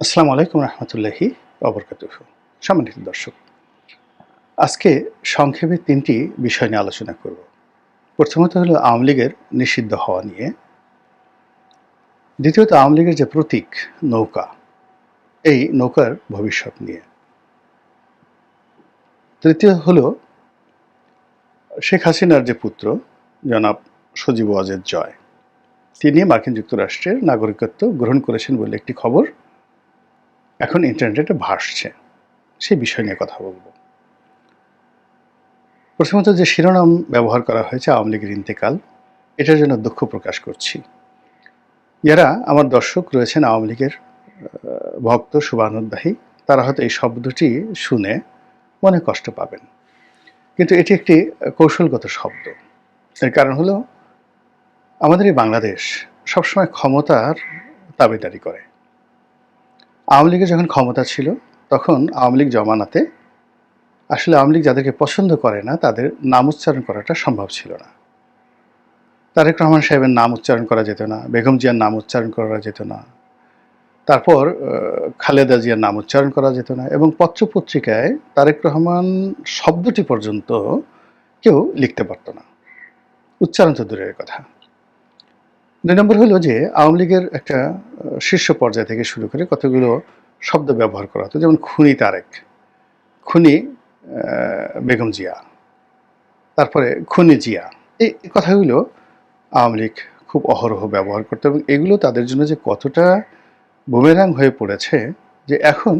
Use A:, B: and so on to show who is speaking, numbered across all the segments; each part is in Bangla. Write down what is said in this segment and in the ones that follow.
A: আসসালামু আলাইকুম রহমতুল্লাহি অবরকাতুহ। সম্মানিত দর্শক, আজকে সংক্ষেপে তিনটি বিষয় নিয়ে আলোচনা করব। প্রথমত হলো আওয়ামী লীগের নিষিদ্ধ হওয়া নিয়ে। দ্বিতীয়ত আওয়ামী লীগের যে প্রতীক, নৌকা, এই নৌকার ভবিষ্যৎ নিয়ে। তৃতীয় হলো শেখ হাসিনার যে পুত্র, জনাব সজীব ওয়াজেদ জয়, তিনি মার্কিন যুক্তরাষ্ট্রের নাগরিকত্ব গ্রহণ করেছেন বলে একটি খবর এখন ইন্টারনেটে ভাসছে। সেই বিষয় নিয়ে কথা বলব। প্রথমত যে শিরোনাম ব্যবহার করা হয়েছে আওয়ামী লীগের ইন্তেকাল, এটার জন্য দুঃখ প্রকাশ করছি। যারা আমার দর্শক রয়েছেন আওয়ামী লীগের ভক্ত শুভানুদ্দাহী তারা হয়তো এই শব্দটি শুনে মনে কষ্ট পাবেন। কিন্তু এটি একটি কৌশলগত শব্দ। এর কারণ হলো, আমাদের এই বাংলাদেশ সবসময় ক্ষমতার দাবিদারি করে। আওয়ামী লীগের যখন ক্ষমতা ছিল, তখন আওয়ামী লীগ জমানাতে আসলে আওয়ামী লীগ যাদেরকে পছন্দ করে না, তাদের নাম উচ্চারণ করাটা সম্ভব ছিল না। তারেক রহমান সাহেবের নাম উচ্চারণ করা যেত না, বেগম জিয়ার নাম উচ্চারণ করা যেত না, তারপর খালেদা জিয়ার নাম উচ্চারণ করা যেত না এবং পত্রপত্রিকায় তারেক রহমান শব্দটি পর্যন্ত কেউ লিখতে পারতো না। উচ্চারণ তো দূরের কথা। দুই নম্বর হলো যে আওয়ামী লীগের একটা শীর্ষ পর্যায় থেকে শুরু করে কতগুলো শব্দ ব্যবহার করা হতো, যেমন খুনি তারেক, খুনি বেগম জিয়া, তারপরে খুনি জিয়া। এই কথাগুলো আওয়ামী লীগ খুব অহরহ ব্যবহার করতো এবং এগুলো তাদের জন্য যে কতটা বুমেরাং হয়ে পড়েছে যে এখন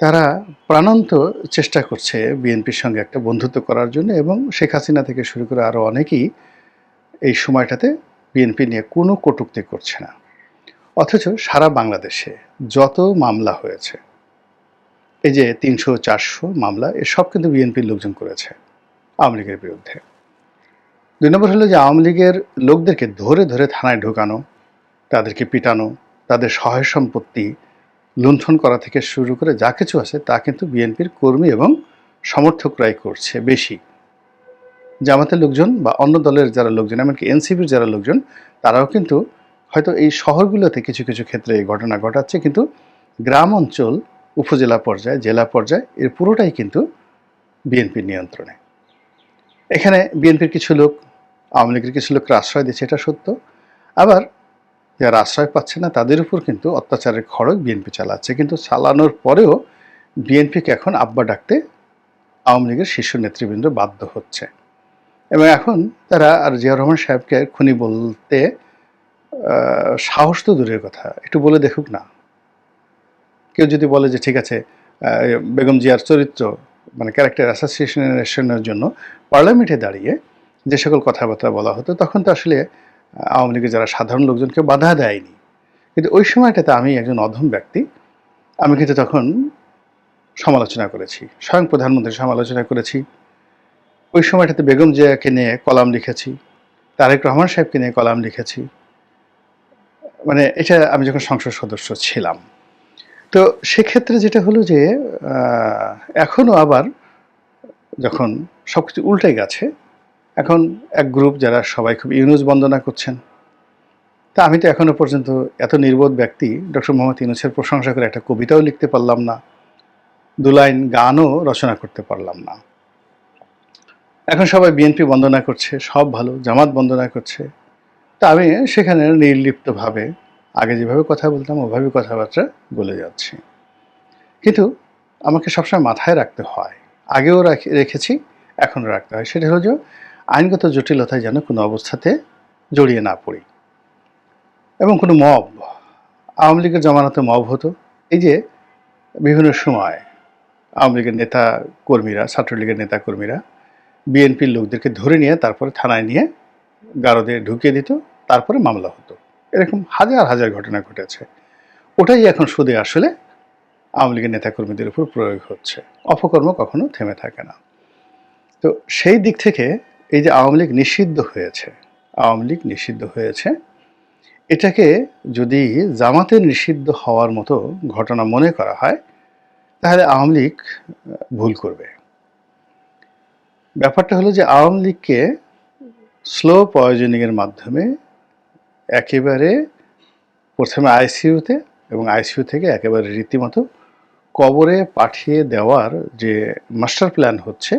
A: তারা প্রাণান্ত চেষ্টা করছে বিএনপির সঙ্গে একটা বন্ধুত্ব করার জন্য এবং শেখ হাসিনা থেকে শুরু করে আরও অনেকেই এই সময়টাতে বিএনপি নিয়ে কোনো কটূক্তি করছে না। অথচ সারা বাংলাদেশে যত মামলা হয়েছে, এই যে তিনশো, চারশো মামলা এসব কিন্তু বিএনপির লোকজন করেছে আওয়ামী লীগের বিরুদ্ধে। দুই নম্বর হলো যে আওয়ামী লীগের লোকদেরকে ধরে ধরে থানায় ঢোকানো, তাদেরকে পিটানো, তাদের সহায় সম্পত্তি লুণ্ঠন করা থেকে শুরু করে যা কিছু আছে তা কিন্তু বিএনপির কর্মী এবং সমর্থকরাই করছে বেশি। জামাতের লোকজন বা অন্য দলের যারা লোকজন, এমনকি এনসিপির যারা লোকজন, তারাও কিন্তু হয়তো এই শহরগুলোতে কিছু কিছু ক্ষেত্রে এই ঘটনা ঘটাচ্ছে। কিন্তু গ্রাম অঞ্চল, উপজেলা পর্যায়ে, জেলা পর্যায়ে, এর পুরোটাই কিন্তু বিএনপির নিয়ন্ত্রণে। এখানে বিএনপির কিছু লোক, আওয়ামী লীগের কিছু লোককে আশ্রয় দিচ্ছে এটা সত্য। আবার যারা আশ্রয় পাচ্ছে না, তাদের উপর কিন্তু অত্যাচারের খড়গ বিএনপি চালাচ্ছে। কিন্তু চালানোর পরেও বিএনপিকে এখন আব্বা ডাকতে আওয়ামী লীগের শীর্ষ নেতৃবৃন্দ বাধ্য হচ্ছে। এবং এখন তারা আর জিয়াউর রহমান সাহেবকে খুনি বলতে সাহস তো দূরের কথা, একটু বলে দেখুক না। কেউ যদি বলে যে ঠিক আছে বেগম জিয়ার চরিত্র মানে ক্যারেক্টার অ্যাসোসিয়েশনের জন্য পার্লামেন্টে দাঁড়িয়ে যে সকল কথাবার্তা বলা হতো, তখন তো আসলে আওয়ামী লীগের যারা সাধারণ লোকজনকে বাধা দেয়নি। কিন্তু ওই সময়টাতে আমি একজন অধম ব্যক্তি, আমি কিন্তু তখন সমালোচনা করেছি, স্বয়ং প্রধানমন্ত্রী সমালোচনা করেছি। ওই সময়টাতে বেগম জিয়াকে নিয়ে কলাম লিখেছি, তারেক রহমান সাহেবকে নিয়ে কলাম লিখেছি। মানে এটা আমি যখন সংসদ সদস্য ছিলাম। তো সেক্ষেত্রে যেটা হলো যে এখনও আবার যখন সব কিছু উল্টে গেছে, এখন এক গ্রুপ যারা সবাই খুব ইউনুস বন্দনা করছেন, তা আমি তো এখনও পর্যন্ত এত নির্বোধ ব্যক্তি, ডক্টর মোহাম্মদ ইউনুসের প্রশংসা করে একটা কবিতাও লিখতে পারলাম না, দু লাইন গানও রচনা করতে পারলাম না। এখন সবাই বিএনপি বন্দনা করছে, সব ভালো, জামাত বন্দনা করছে। তা আমি সেখানে নির্লিপ্তভাবে আগে যেভাবে কথা বলতাম, ওভাবে কথাবার্তা বলে যাচ্ছি। কিন্তু আমাকে সবসময় মাথায় রাখতে হয়, আগেও রাখি- রেখেছি, এখনও রাখতে হয়। সেটা হলো যে আইনগত জটিলতায় যেন কোনো অবস্থাতে জড়িয়ে না পড়ি। এবং কোনো মব, আওয়ামী লীগের জমানাতে মব হতো। এই যে বিভিন্ন সময় আওয়ামী লীগের নেতা কর্মীরা, ছাত্রলীগের নেতা কর্মীরা বিএনপির লোকদেরকে ধরে নিয়ে, তারপরে থানায় নিয়ে গারদে ঢুকিয়ে দিত, তারপরে মামলা হতো। এরকম হাজার হাজার ঘটনা ঘটেছে। ওটাই এখন সুদে আসলে আওয়ামী লীগের নেতাকর্মীদের উপর প্রয়োগ হচ্ছে। অপকর্ম কখনো থেমে থাকে না। তো সেই দিক থেকে এই যে আওয়ামী লীগ নিষিদ্ধ হয়েছে, আওয়ামী লীগ নিষিদ্ধ হয়েছে, এটাকে যদি জামাতের নিষিদ্ধ হওয়ার মতো ঘটনা মনে করা হয়, তাহলে আওয়ামী লীগ ভুল করবে। ব্যাপারটা হলো যে আওয়ামী লীগকে স্লো পয়জনিংয়ের মাধ্যমে একেবারে প্রথমে আইসিইউতে এবং আইসিইউ থেকে একেবারে রীতিমতো কবরে পাঠিয়ে দেওয়ার যে মাস্টার প্ল্যান হচ্ছে,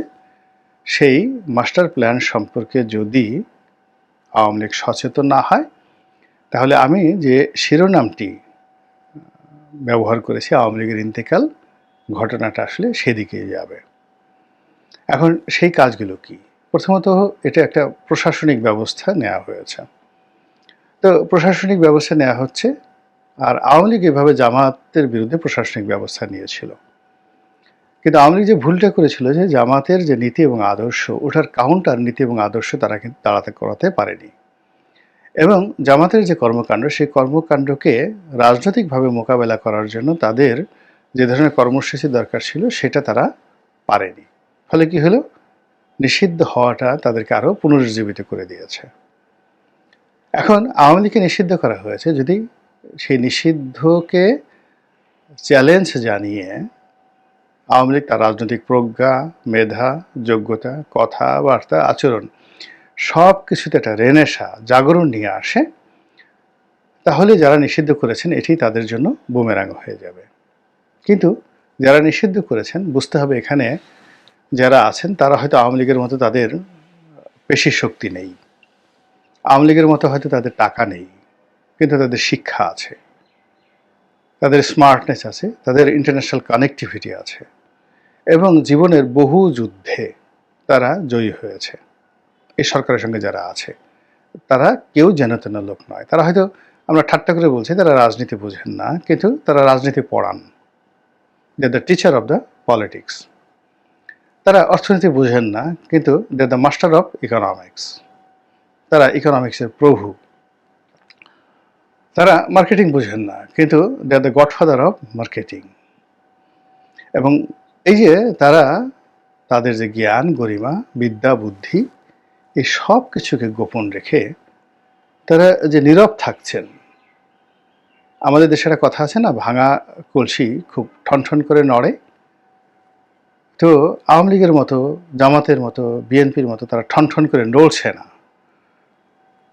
A: সেই মাস্টার প্ল্যান সম্পর্কে যদি আওয়ামী লীগ সচেতন না হয়, তাহলে আমি যে শিরোনামটি ব্যবহার করেছি, আওয়ামী লীগের ইন্তেকাল, ঘটনাটা আসলে সেদিকেই যাবে। এখন সেই কাজগুলো কি? প্রথমত এটা একটা প্রশাসনিক ব্যবস্থা নেওয়া হয়েছে। তো প্রশাসনিক ব্যবস্থা নেওয়া হচ্ছে আর আওয়ামী লীগ এভাবে জামাতের বিরুদ্ধে প্রশাসনিক ব্যবস্থা নিয়েছিল। কিন্তু আওয়ামী লীগ যে ভুলটা করেছিল যে জামাতের যে নীতি এবং আদর্শ, ওটার কাউন্টার নীতি এবং আদর্শ তারা কিন্তু দাঁড়াতে করাতে পারেনি। এবং জামাতের যে কর্মকাণ্ড, সেই কর্মকাণ্ডকে রাজনৈতিকভাবে মোকাবেলা করার জন্য তাদের যে ধরনের কর্মসূচি দরকার ছিল, সেটা তারা পারেনি। ফলে কি হলো? নিষিদ্ধ হওয়াটা তাদেরকে আরও পুনরুজ্জীবিত করে দিয়েছে। এখন আওয়ামী লীগকে নিষিদ্ধ করা হয়েছে যদি সেই নিষিদ্ধকে চ্যালেঞ্জ জানিয়ে আওয়ামী লীগ তার রাজনৈতিক প্রজ্ঞা, মেধা, যোগ্যতা, কথাবার্তা, আচরণ সব কিছুতে একটা রেনেসা জাগরণ নিয়ে আসে, তাহলে যারা নিষিদ্ধ করেছেন এটি তাদের জন্য বুমেরাং হয়ে যাবে। কিন্তু যারা নিষিদ্ধ করেছেন, বুঝতে হবে এখানে যারা আছেন, তারা হয়তো আওয়ামী লীগের মতো তাদের পেশি শক্তি নেই। আওয়ামী লীগের মতো হয়তো তাদের টাকা নেই, কিন্তু তাদের শিক্ষা আছে। তাদের স্মার্টনেস আছে, তাদের ইন্টারন্যাশনাল কানেক্টিভিটি আছে। এবং জীবনের বহু যুদ্ধে তারা জয়ী হয়েছে। এই সরকারের সঙ্গে যারা আছে, তারা কেউ যেন তেন লোক নয়। তারা হয়তো আমরা ঠাট্টা করে বলছি, তারা রাজনীতি বোঝেন না, কিন্তু তারা রাজনীতি পড়ান। They the teacher of the politics তারা অর্থনীতি বোঝেন না, কিন্তু they the master of economics তারা ইকোনমিক্সের প্রভু। তারা মার্কেটিং বোঝেন না, কিন্তু they the godfather of marketing এবং এই যে তারা তাদের যে জ্ঞান, গরিমা, বিদ্যা, বুদ্ধি, এই সব কিছুকে গোপন রেখে তারা যে নীরব থাকছেন, আমাদের দেশে একটা কথা আছে না, ভাঙা কলসি খুব ঠনঠন করে নড়ে তো আওয়ামী লীগের মতো, জামাতের মতো, বিএনপির মতো তারা ঠনঠন করে নড়ছে না।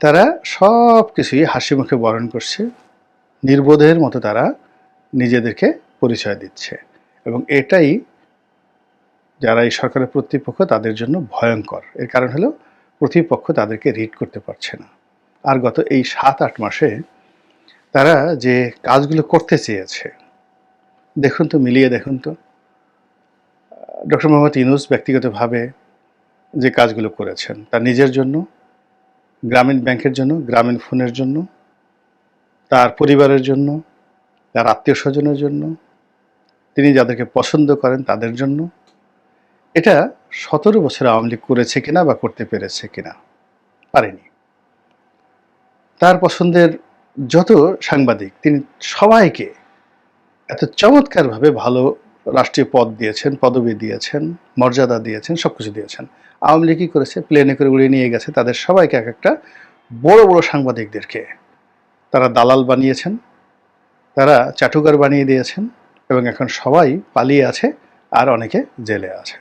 A: তারা সব কিছুই হাসি মুখে বরণ করছে, নির্বোধের মতো তারা নিজেদেরকে পরিচয় দিচ্ছে। এবং এটাই যারা এই সরকারের প্রতিপক্ষ তাদের জন্য ভয়ঙ্কর। এর কারণ হলো প্রতিপক্ষ তাদেরকে রিড করতে পারছে না। আর গত এই সাত আট মাসে তারা যে কাজগুলো করতে চেয়েছে, দেখুন তো, মিলিয়ে দেখুন তো। ডক্টর মোহাম্মদ ইনুস ব্যক্তিগতভাবে যে কাজগুলো করেছেন, তার নিজের জন্য, গ্রামীণ ব্যাংকের জন্য, গ্রামীণ ফোনের জন্য, তার পরিবারের জন্য, তার আত্মীয় স্বজনের জন্য, তিনি যাদেরকে পছন্দ করেন তাদের জন্য, এটা সতেরো বছর আওয়ামী লীগ করেছে কিনা বা করতে পেরেছে কিনা, পারেনি। তার পছন্দের যত সাংবাদিক, তিনি সবাইকে এত চমৎকারভাবে ভালো রাষ্ট্রীয় পদ দিয়েছেন, পদবি দিয়েছেন, মর্যাদা দিয়েছেন সব কিছু দিয়েছেন। আওয়ামী লীগ কী করেছে? প্লেনে করে উড়িয়ে নিয়ে গেছে। তাদের সবাইকে এক একটা বড় বড় সাংবাদিকদেরকে তারা দালাল বানিয়েছেন, তারা চাটুকার বানিয়ে দিয়েছেন এবং এখন সবাই পালিয়ে আছে আর অনেকে জেলে আছে।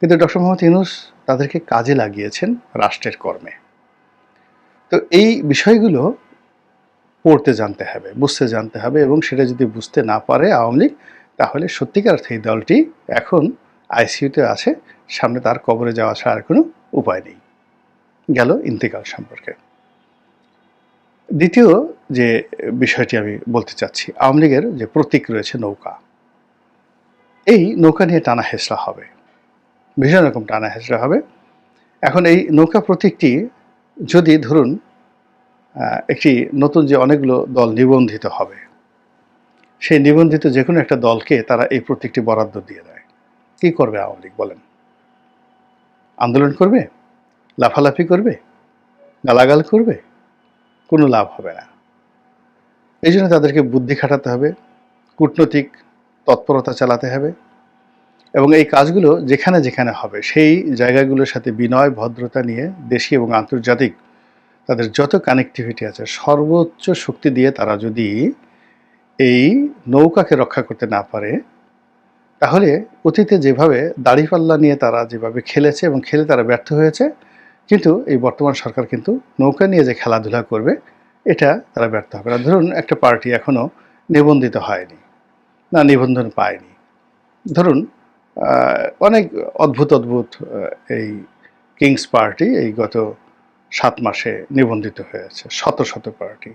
A: কিন্তু ডক্টর মোহাম্মদ ইউনুস তাদেরকে কাজে লাগিয়েছেন রাষ্ট্রের কর্মে। তো এই বিষয়গুলো পড়তে জানতে হবে, বুঝতে জানতে হবে এবং সেটা যদি বুঝতে না পারে আওয়ামী লীগ তাহলে সত্যিকার এই দলটি এখন আইসিইউতে আছে, সামনে তার কবরে যাওয়া ছাড়া আর কোনো উপায় নেই। গেল ইন্তেকাল সম্পর্কে। দ্বিতীয় যে বিষয়টি আমি বলতে চাচ্ছি, আওয়ামী লীগের যে প্রতীক রয়েছে নৌকা। এই নৌকা নিয়ে টানা হেসরা হবে। ভীষণ রকম টানা হেসরা হবে। এখন এই নৌকা প্রতীকটি যদি ধরুন একটি নতুন যে অনেকগুলো দল নিবন্ধিত হবে সেই নিবন্ধিত যে কোনো একটা দলকে তারা এই প্রতীকটি বরাদ্দ দিয়ে দেয়। কী করবে আওয়ামী লীগ বলেন? আন্দোলন করবে? লাফালাফি করবে? গালাগাল করবে? কোনো লাভ হবে না। এই জন্য তাদেরকে বুদ্ধি খাটাতে হবে, কূটনৈতিক তৎপরতা চালাতে হবে এবং এই কাজগুলো যেখানে যেখানে হবে, সেই জায়গাগুলোর সাথে বিনয়, ভদ্রতা নিয়ে দেশি এবং আন্তর্জাতিক তাদের যত কানেক্টিভিটি আছে, সর্বোচ্চ শক্তি দিয়ে তারা যদি এই নৌকাকে রক্ষা করতে না পারে, তাহলে অতীতে যেভাবে দাড়িপাল্লা নিয়ে তারা যেভাবে খেলেছে এবং খেলে তারা ব্যর্থ হয়েছে, কিন্তু এই বর্তমান সরকার কিন্তু নৌকা নিয়ে যে খেলাধুলা করবে, এটা তারা ব্যর্থ হবে না। ধরুন একটা পার্টি এখনও নিবন্ধিত হয়নি না নিবন্ধন পায়নি। ধরুন অনেক অদ্ভুত অদ্ভুত এই কিংস পার্টি এই গত সাত মাসে নিবন্ধিত হয়েছে, শত শত পার্টি।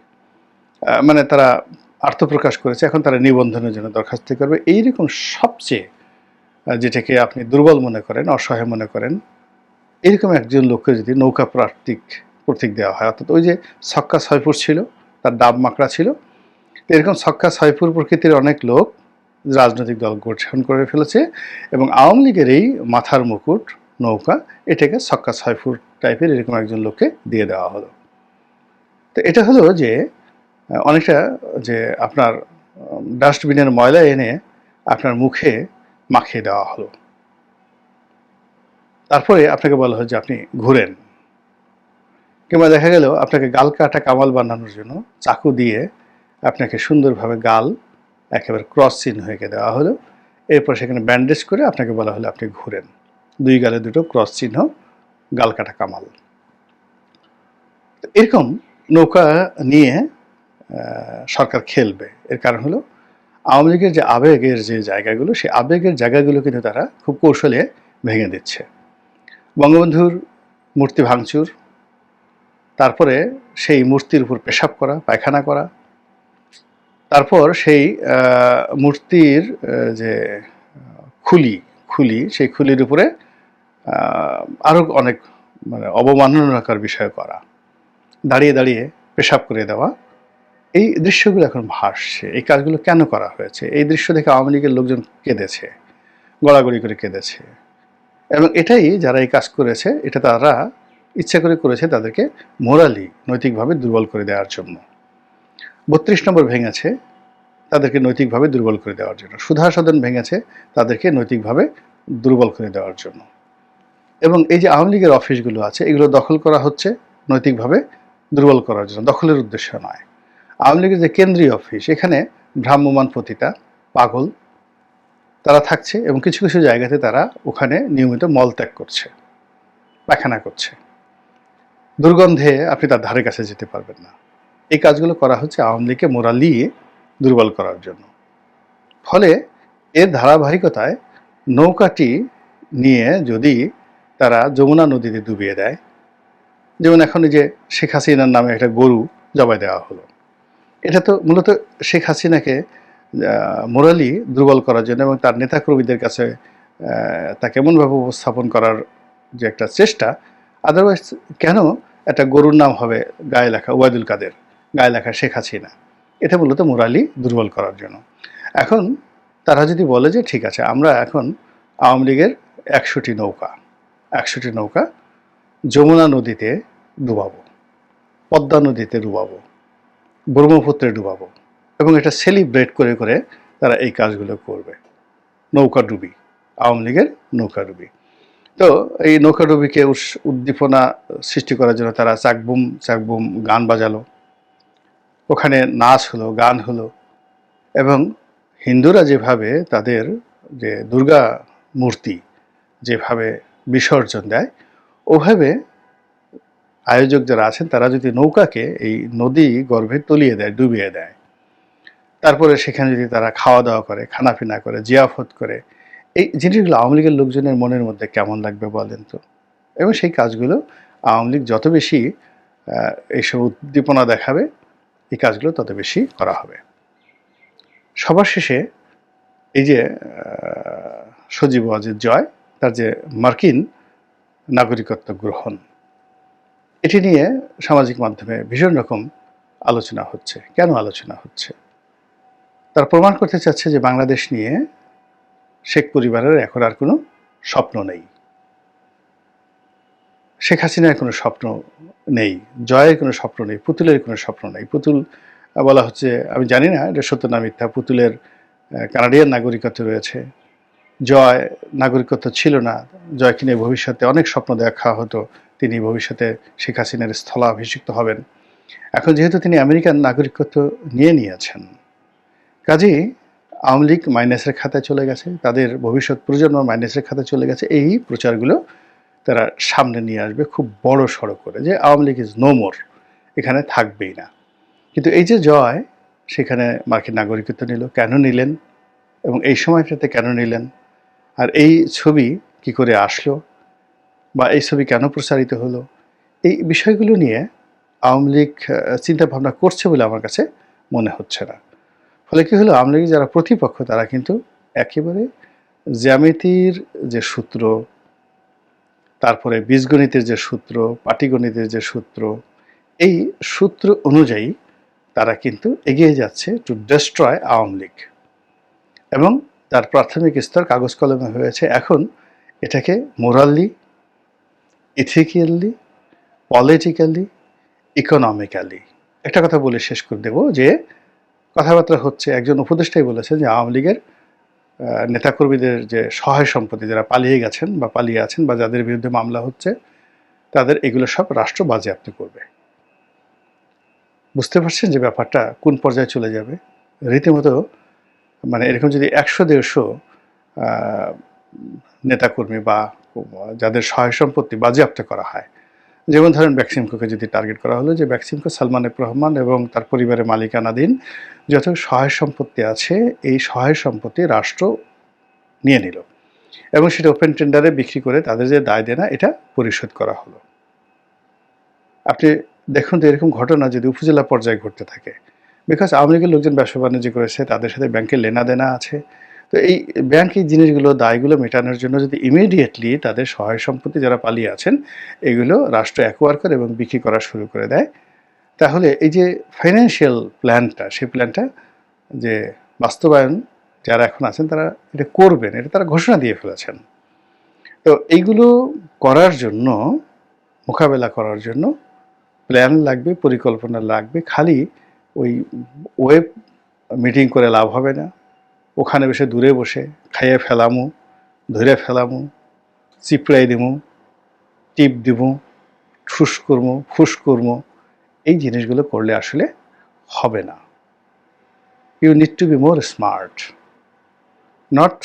A: মানে তারা আত্মপ্রকাশ করেছে, এখন তারা নিবন্ধনের জন্য দরখাস্ত করবে। এইরকম সবচেয়ে যেটাকে আপনি দুর্বল মনে করেন, অসহায় মনে করেন, এরকম একজন লোককে যদি নৌকা প্রার্থিক প্রতীক দেওয়া হয়, অর্থাৎ ওই যে ছক্কা ছয়পুর ছিল, তার ডাব মাকড়া ছিল, এরকম ছক্কা ছয়পুর প্রকৃতির অনেক লোক রাজনৈতিক দল গঠন করে ফেলেছে এবং আওয়ামী লীগের এই মাথার মুকুট, নৌকা, এটাকে ছক্কা ছয়পুর টাইপের এরকম একজন লোককে দিয়ে দেওয়া হলো। তো এটা হলো যে অনেকটা যে আপনার ডাস্টবিনের ময়লা এনে আপনার মুখে মাখিয়ে দেওয়া হলো। তারপরে আপনাকে বলা হয় যে আপনি ঘুরেন। কিংবা দেখা গেল আপনাকে গাল কাটা কামাল বানানোর জন্য চাকু দিয়ে আপনাকে সুন্দরভাবে গাল একেবারে ক্রস চিহ্ন হয়ে দেওয়া হলো। এরপর সেখানে ব্যান্ডেজ করে আপনাকে বলা হলো আপনি ঘুরেন। দুই গালে দুটো ক্রস চিহ্ন, গাল কাটা কামাল। এরকম নৌকা নিয়ে সরকার খেলবে। এর কারণ হলো, আওয়ামী লীগের যে আবেগের যে জায়গাগুলো, সেই আবেগের জায়গাগুলো কিন্তু তারা খুব কৌশলে ভেঙে দিচ্ছে। বঙ্গবন্ধুর মূর্তি ভাঙচুর, তারপরে সেই মূর্তির উপর পেশাব করা, পায়খানা করা, তারপর সেই মূর্তির যে খুলি খুলি, সেই খুলির উপরে আরও অনেক মানে অবমাননাকর বিষয় করা, দাঁড়িয়ে দাঁড়িয়ে পেশাব করে দেওয়া এই দৃশ্যগুলো এখন ভাসছে। এই কাজগুলো কেন করা হয়েছে? এই দৃশ্য দেখে আওয়ামী লীগের লোকজন কেঁদেছে, গড়াগড়ি করে কেঁদেছে। এবং এটাই যারা এই কাজ করেছে, এটা তারা ইচ্ছা করে করেছে তাদেরকে মোরালি নৈতিকভাবে দুর্বল করে দেওয়ার জন্য। বত্রিশ নম্বর ভেঙেছে, তাদেরকে নৈতিকভাবে দুর্বল করে দেওয়ার জন্য। সুধা সদন ভেঙেছে, তাদেরকে নৈতিকভাবে দুর্বল করে দেওয়ার জন্য। এবং এই যে আওয়ামী লীগের অফিসগুলো আছে, এগুলো দখল করা হচ্ছে নৈতিকভাবে দুর্বল করার জন্য, দখলের উদ্দেশ্য নয়। আওয়ামী লীগের যে কেন্দ্রীয় অফিস, এখানে ভ্রাম্যমান পতিতা, পাগল তারা থাকছে এবং কিছু কিছু জায়গাতে তারা ওখানে নিয়মিত মলত্যাগ করছে, পায়খানা করছে। দুর্গন্ধে আপনি তার ধারে কাছে যেতে পারবেন না। এই কাজগুলো করা হচ্ছে আওয়ামী লীগকে মোরালি দুর্বল করার জন্য। ফলে এর ধারাবাহিকতায় নৌকাটি নিয়ে যদি তারা যমুনা নদীতে ডুবিয়ে দেয়, যেমন এখন যে শেখ হাসিনার নামে একটা গরু জবাই দেওয়া হলো এটা তো মূলত শেখ হাসিনাকে মোরালি দুর্বল করার জন্য এবং তার নেতাকর্মীদের কাছে তাকে এমনভাবে উপস্থাপন করার যে একটা চেষ্টা আদারওয়াইজ কেন একটা গরুর নাম হবে গায়ে লেখা ওয়াইদুল কাদের, গায়ে লেখা শেখ হাসিনা? এটা মূলত মোরালি দুর্বল করার জন্য। এখন তারা যদি বলে যে ঠিক আছে, আমরা এখন আওয়ামী লীগের একশোটি নৌকা একশোটি নৌকা যমুনা নদীতে ডুবাবো, পদ্মা নদীতে ডুবাবো ব্রহ্মপুত্রে ডুবাবো এবং এটা সেলিব্রেট করে করে তারা এই কাজগুলো করবে। নৌকা ডুবি, আওয়ামী লীগের নৌকা ডুবি। তো এই নৌকা ডুবিকে উদ্দীপনা সৃষ্টি করার জন্য তারা চাকবুম চাকবুম গান বাজালো। ওখানে নাচ হলো, গান হলো এবং হিন্দুরা যেভাবে তাদের যে দুর্গা মূর্তি যেভাবে বিসর্জন দেয়, ওভাবে আয়োজক যারা আছেন, তারা যদি নৌকাকে এই নদী গর্ভে তলিয়ে দেয়, ডুবিয়ে দেয়, তারপরে সেখানে যদি তারা খাওয়া দাওয়া করে, খানাপিনা করে, জিয়াফত করে, এই জিনিসগুলো আওয়ামী লীগের লোকজনের মনের মধ্যে কেমন লাগবে বলেন তো? এবং সেই কাজগুলো আওয়ামী লীগ যত বেশি এইসব উদ্দীপনা দেখাবে, এই কাজগুলো তত বেশি করা হবে। সবার শেষে এই যে সজীব ওয়াজেদ জয়, তার যে মার্কিন নাগরিকত্ব গ্রহণ এটি নিয়ে সামাজিক মাধ্যমে ভীষণ রকম আলোচনা হচ্ছে। কেন আলোচনা হচ্ছে? তার প্রমাণ করতে চাচ্ছে যে বাংলাদেশ নিয়ে শেখ পরিবারের এখন আর কোনো স্বপ্ন নেই। শেখ হাসিনার কোনো স্বপ্ন নেই, জয়ের কোনো স্বপ্ন নেই, পুতুলের কোনো স্বপ্ন নেই। পুতুল বলা হচ্ছে, আমি জানি না এটা সত্য না মিথ্যা, পুতুলের কানাডিয়ান নাগরিকত্ব রয়েছে। জয়, নাগরিকত্ব ছিল না। জয়কে নিয়ে ভবিষ্যতে অনেক স্বপ্ন দেখা হতো। তিনি ভবিষ্যতে শেখ হাসিনার স্থলাভিষিক্ত হবেন। এখন যেহেতু তিনি আমেরিকান নাগরিকত্ব নিয়ে নিয়েছেন কাজেই আওয়ামী লীগ মাইনাসের খাতায় চলে গেছে, তাদের ভবিষ্যৎ প্রজন্ম মাইনাসের খাতায় চলে গেছে, এই প্রচারগুলো তারা সামনে নিয়ে আসবে খুব বড় সড়ো করে যে Awami League is no more, এখানে থাকবেই না। কিন্তু এই যে জয়, সেখানে মার্কিন নাগরিকত্ব নিল, কেন নিলেন এবং এই সময়টাতে কেন নিলেন? আর এই ছবি কি করে আসলো? বা এই ছবি কেন প্রসারিত হলো? এই বিষয়গুলো নিয়ে আওয়ামী লীগ চিন্তা ভাবনা করছে বলে আমার কাছে মনে হচ্ছে না। ফলে কী হলো? আওয়ামী লীগের যারা প্রতিপক্ষ, তারা কিন্তু একেবারে জ্যামিতির যে সূত্র, তারপরে বীজগণিতের যে সূত্র, পাটিগণিতের যে সূত্র, এই সূত্র অনুযায়ী তারা কিন্তু এগিয়ে যাচ্ছে টু ডেস্ট্রয় আওয়ামী লীগ। এবং তার প্রাথমিক স্তর কাগজ কলমে হয়েছে। এখন এটাকে মোরালি ইথিক্যালি পলিটিক্যালি ইকোনমিক্যালি একটা কথা বলে শেষ করে দেব যে, কথাবার্তা হচ্ছে, একজন উপদেষ্টাই বলেছে যে, আওয়ামী লীগের নেতাকর্মীদের যে সহায় সম্পত্তি, যারা পালিয়ে গেছেন বা পালিয়ে আছেন বা যাদের বিরুদ্ধে মামলা হচ্ছে, তাদের এগুলো সব রাষ্ট্র বাজেয়াপ্ত করবে। বুঝতে পারছেন যে ব্যাপারটা কোন পর্যায়ে চলে যাবে? রীতিমতো মানে এরকম যদি একশো, দেড়শো নেতাকর্মী বা যাদের সহায় সম্পত্তি বাজেয়াপ্ত করা হয়। যেমন ধরেন ব্যাকসিমকোকে যদি টার্গেট করা হলো যে ব্যাকসিমকো সালমান রহমান এবং তার পরিবারের মালিকানাধীন যত সহায় সম্পত্তি আছে, এই সহায় সম্পত্তি রাষ্ট্র নিয়ে নিল এবং সেটা ওপেন টেন্ডারে বিক্রি করে তাদের যে দায় দেনা, এটা পরিশোধ করা হলো। আপনি দেখুন তো এরকম ঘটনা যদি উপজেলা পর্যায়ে ঘটতে থাকে বিকজ আওয়ামী লীগের লোকজন ব্যবসা বাণিজ্য করেছে, তাদের সাথে ব্যাংকের লেনা দেনা আছে তো এই ব্যাংক এই জিনিসগুলো দায়গুলো মেটানোর জন্য যদি ইমিডিয়েটলি তাদের সহায় সম্পত্তি যারা পালিয়ে আছেন, এগুলো রাষ্ট্র অ্যাকোয়ার করে এবং বিক্রি করা শুরু করে দেয়। তাহলে এই যে ফাইন্যান্সিয়াল প্ল্যানটা সেই প্ল্যানটা যে বাস্তবায়ন যারা এখন আছেন তারা এটা করবেন, এটা তারা ঘোষণা দিয়ে ফেলেছেন। তো এইগুলো করার জন্য, মোকাবেলা করার জন্য প্ল্যান লাগবে, পরিকল্পনা লাগবে, খালি ওই ওয়েব মিটিং করে লাভ হবে না। ওখানে বসে দূরে বসে খাইয়ে ফেলামু, ধরে ফেলামু, চিপড়াই দিমু, টিপ দিমু, ঠুস করমু, ফুস করমু। এই জিনিসগুলো করলে আসলে হবে না। You need to be more smart not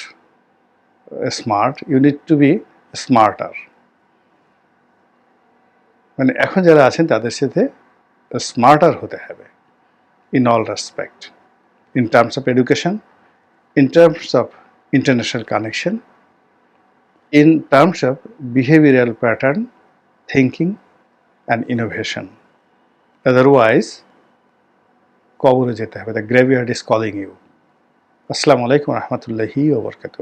A: smart you need to be smarter মানে এখন যারা আছেন, তাদের সাথে স্মার্টার হতে হবে in all respect in terms of education in terms of international connection, in terms of behavioral pattern, thinking, and innovation. Otherwise, কবরে যেতে হবে the graveyard is calling you আসসালামু আলাইকুম রহমতুল্লাহি ওবরকাত